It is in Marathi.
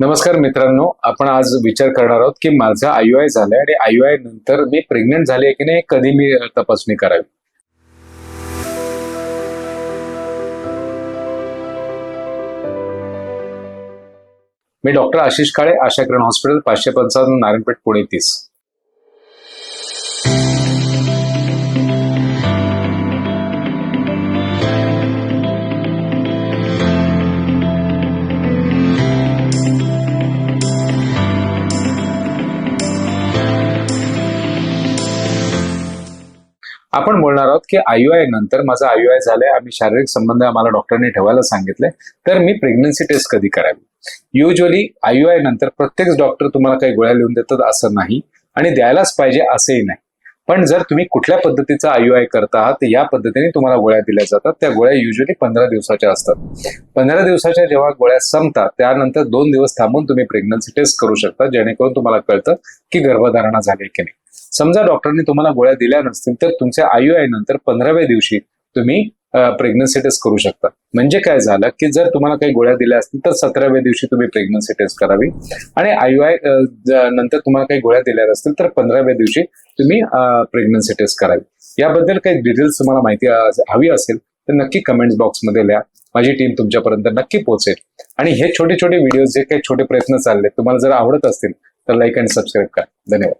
नमस्कार मित्रांनो आपण आज विचार करणार आहोत की माझा आय झालाय आणि आय नंतर मी प्रेग्नेंट झाले की नाही कधी मी तपासणी करावी? मी डॉक्टर आशिष काळे आशा किरण हॉस्पिटल पाचशे पंचावन्न नारायणपेठ पुणे तीस. आपण बोलणार आहोत की आय नंतर माझा आय झालाय आम्ही शारीरिक संबंध आम्हाला डॉक्टरने ठेवायला सांगितले तर मी प्रेग्नन्सी टेस्ट कधी करावी? युजली आय नंतर प्रत्येक डॉक्टर तुम्हाला काही गोळ्या लिहून देतात असं नाही आणि द्यायलाच पाहिजे असंही नाही. पण जर तुम्ही कुठल्या पद्धतीचा आय करता आहात तर या पद्धतीने तुम्हाला गोळ्या दिल्या जातात. त्या गोळ्या युजली पंधरा दिवसाच्या असतात. पंधरा दिवसाच्या जेव्हा गोळ्या संपतात त्यानंतर दोन दिवस थांबून तुम्ही प्रेग्नन्सी टेस्ट करू शकता जेणेकरून तुम्हाला कळतं की गर्भधारणा झाली की नाही. समजा डॉक्टरने तुम्हाला गोळ्या दिल्या नसतील तर तुमच्या आयुआय नंतर पंधराव्या दिवशी तुम्ही प्रेग्नन्सी टेस्ट करू शकता. म्हणजे काय झालं की जर तुम्हाला काही गोळ्या दिल्या असतील तर सतराव्या दिवशी तुम्ही प्रेग्नन्सी टेस्ट करावी. आणि आय नंतर तुम्हाला काही गोळ्या दिल्या नसतील तर पंधराव्या दिवशी तुम्ही प्रेग्नन्सी टेस्ट करावी. याबद्दल काही डिटेल्स तुम्हाला माहिती हवी असेल तर नक्की कमेंट्स बॉक्समध्ये लिहा. माझी टीम तुमच्यापर्यंत नक्की पोहोचेल. आणि हे छोटे छोटे व्हिडिओ जे काही छोटे प्रयत्न चालले तुम्हाला जर आवडत असतील तर लाईक अँड सबस्क्राईब करा. धन्यवाद.